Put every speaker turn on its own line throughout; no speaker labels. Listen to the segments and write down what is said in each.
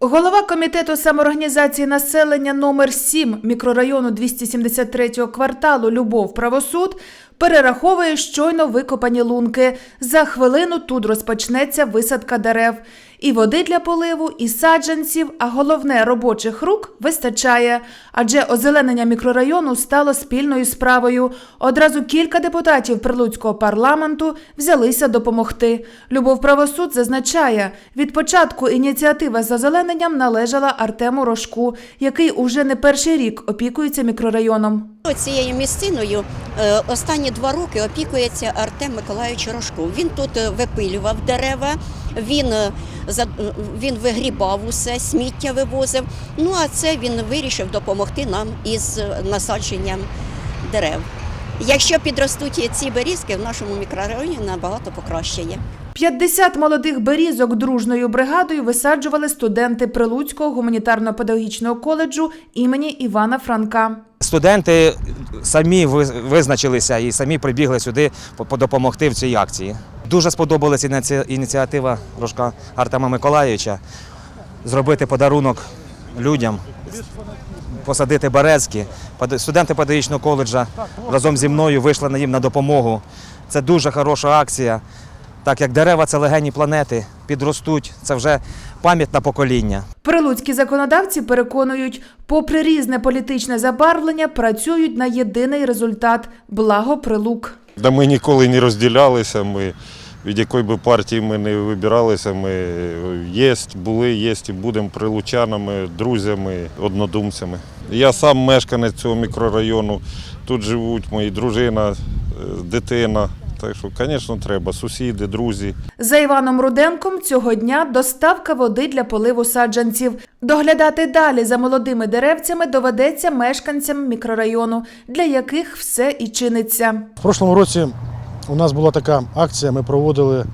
Голова комітету самоорганізації населення номер 7 мікрорайону 273 кварталу Любов Правосуд перераховує щойно викопані лунки. За хвилину тут розпочнеться висадка дерев. І води для поливу, і саджанців, а головне робочих рук вистачає. Адже озеленення мікрорайону стало спільною справою. Одразу кілька депутатів прилуцького парламенту взялися допомогти. Любов Правосуд зазначає, від початку ініціатива з озелененням належала Артему Рожку, який уже не перший рік опікується мікрорайоном.
Цією місциною е, останні два роки опікується Артем Миколайович Рожков. Він тут е, випилював дерева, він, е, він вигрібав усе, сміття вивозив. Ну а це він вирішив допомогти нам із е, насадженням дерев. Якщо підростуть ці берізки, в нашому мікрорайоні набагато покращає.
50 молодих берізок дружною бригадою висаджували студенти Прилуцького гуманітарно-педагогічного коледжу імені Івана Франка.
Студенти самі виз- визначилися і самі прибігли сюди по- подопомогти в цій акції. Дуже сподобалася ініціатива Рожка Артема Миколаївича зробити подарунок людям, посадити березки. Студенти педагогічного коледжа разом зі мною вийшли їм на допомогу. Це дуже хороша акція. Так як дерева це легені планети, підростуть, це вже пам'ять на покоління.
Прилуцькі законодавці переконують, попри різне політичне забарвлення, працюють на єдиний результат благо прилук.
Да ми ніколи не розділялися. Ми від якої би партії ми не вибиралися. Ми є, були, є і будемо прилучанами, друзями, однодумцями. Я сам мешканець цього мікрорайону. Тут живуть мої дружина, е, дитина. Так що, звісно, треба. Сусіди, друзі.
За Іваном Руденком цього дня доставка води для поливу саджанців. Доглядати далі за молодими деревцями доведеться мешканцям мікрорайону, для яких все і чиниться.
В прошлому році у нас була така акція, ми проводили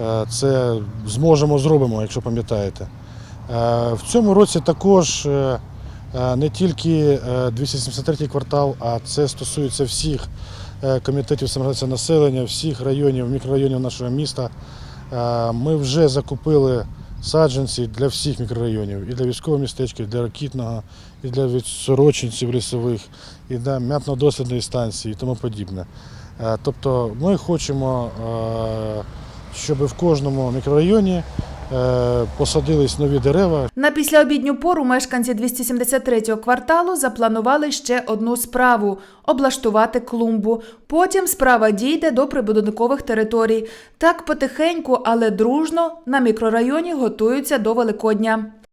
е, це зможемо, зробимо, якщо пам'ятаєте. Е, В цьому році також е, не тільки е, 273 квартал, а це стосується всіх комітетів самоорганізації населення, всіх районів, мікрорайонів нашого міста. Е, Ми вже закупили саджанці для всіх мікрорайонів, і для військового містечка, і для ракітного, і для сорочинців лісових, і для м'ятно-дослідної станції і тому подібне. Е, Тобто ми хочемо, е, щоб в кожному мікрорайоні е, посадились нові дерева,
На післяобідню пору мешканці 273-го кварталу запланували ще одну справу облаштувати клумбу. Потім справа дійде до прибудинкових територій. Так потихеньку, але дружно на мікрорайоні готуються до Великодня.